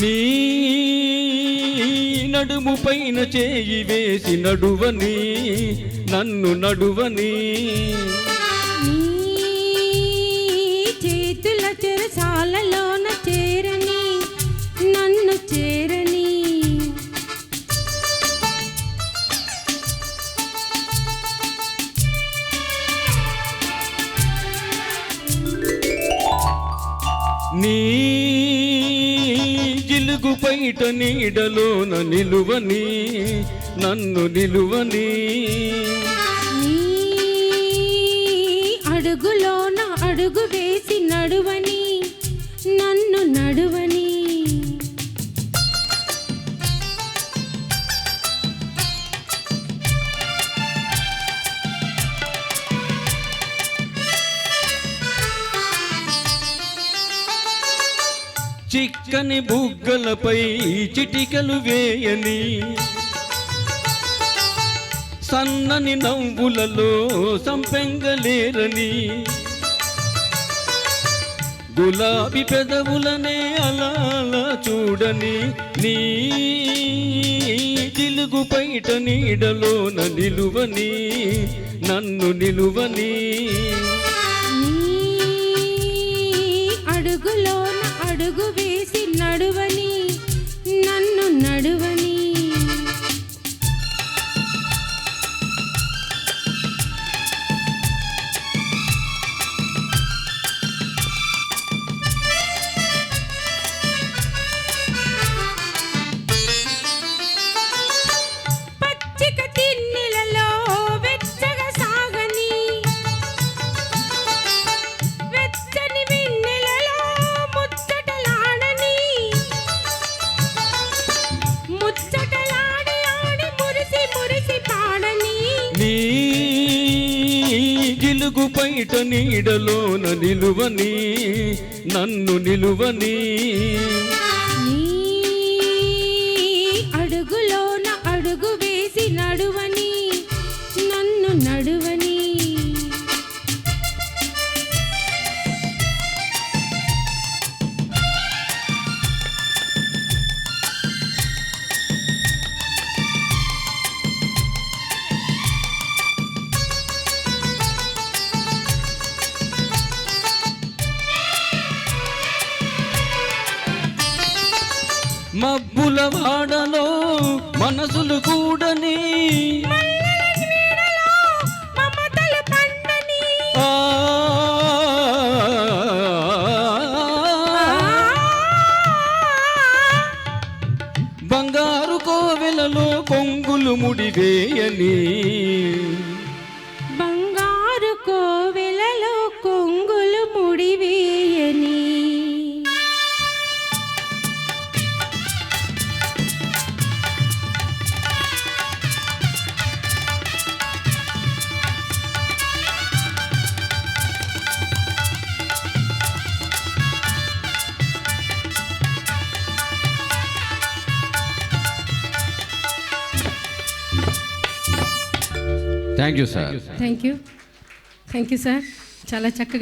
నీ నడుము పైన చేయి వేసి నడువని నన్ను నడువని. నీ చేతుల చెరసాలలోన చేరని నన్ను చేరని. నీ వెలుగు పైట నీడలోన నిలువని నన్ను నిలువని. చిక్కని బుగ్గలపై చిటికలు వేయని సన్నని నవ్వులలో సంపెంగలేరని గులాబీ పెదవులనే అలా అలా చూడని నీ జిలుగు పైట నీడలోన నిలువని నన్ను నిలువని గిలుగు బయట నీడలోన నిలువని నన్ను నిలువని. మబ్బుల వాడలో మనసులు కూడని ఆ, బంగారు కోవెలలో కొంగులు ముడివేయని thank you sir thank you thank you sir చాలా చక్కగా